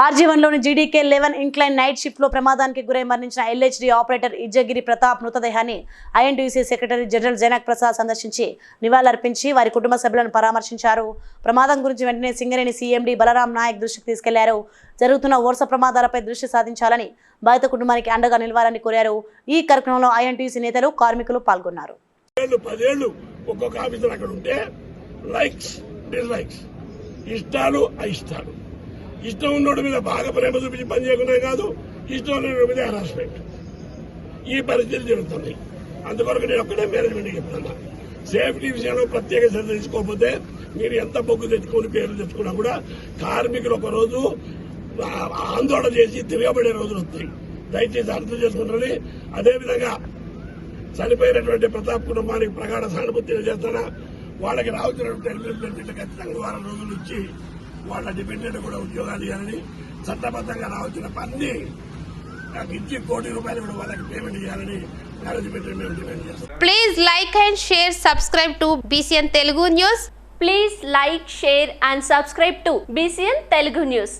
ఆర్జీవన్లోని GDK eleven incline night షిఫ్ట్లో ప్రమాదానికి గురై మరణించిన ఎల్హెచ్డి ఆపరేటర్ ఇజ్జగిరి ప్రతాప్ మృతదేహాన్ని INTUC secretary general Janak Prasad సందర్శించి నివాళులర్పించి వారి కుటుంబ సభ్యులను పరామర్శించారు. ప్రమాదం గురించి వెంటనే సింగరేణి సీఎండీ బలరాం నాయక్ దృష్టికి తీసుకెళ్ళారు. జరుగుతున్న వరుస ప్రమాదాలపై దృష్టి సాధించాలని బాధిత కుటుంబానికి అండగా నిలవాలని కోరారు. ఈ కార్యక్రమంలో ఐఎన్టీసీ నేతలు కార్మికులు పాల్గొన్నారు. ఒక్కొక్క అక్కడ ఉంటే లైక్స్ డిస్లైక్స్ ఇష్టాలు అయిష్టాలు. ఇష్టం ఉన్నోడి మీద బాగా ప్రేమ చూపించి పని చేయకుండా కాదు ఇష్టం లేని మీద హెరాస్మెంట్ ఈ పరిస్థితి జరుగుతుంది అందువరకు నేను ఒక్కడే మేనేజ్మెంట్ చెప్తున్నా. సేఫ్టీ విషయంలో ప్రత్యేక శ్రద్ధ తీసుకోకపోతే మీరు ఎంత బొగ్గు తెచ్చుకొని పేర్లు తెచ్చుకున్నా కూడా కార్మికులు ఒక రోజు ఆందోళన చేసి తిరగబడే రోజులు వస్తాయి. దయచేసి అర్థం చేసుకుంటారని. అదేవిధంగా చనిపోయినటువంటి ప్రతాప్ కుటుంబానికి ప్రగాఢ సానుభూతి చేస్తానా వాళ్ళకి రావాల్సినటువంటి ఖచ్చితంగా వారం రోజులు ఇచ్చి వాళ్ళ డిపెండెంట్ కూడా ఉద్యోగాలు ఇవ్వాలని చట్టబద్ధంగా రావాల్సిన పని నాకు ఇచ్చి కోటి రూపాయలు కూడా వాళ్ళకి పేమెంట్ చేయాలని please like and share subscribe to BCN Telugu news please like share and subscribe to BCN Telugu news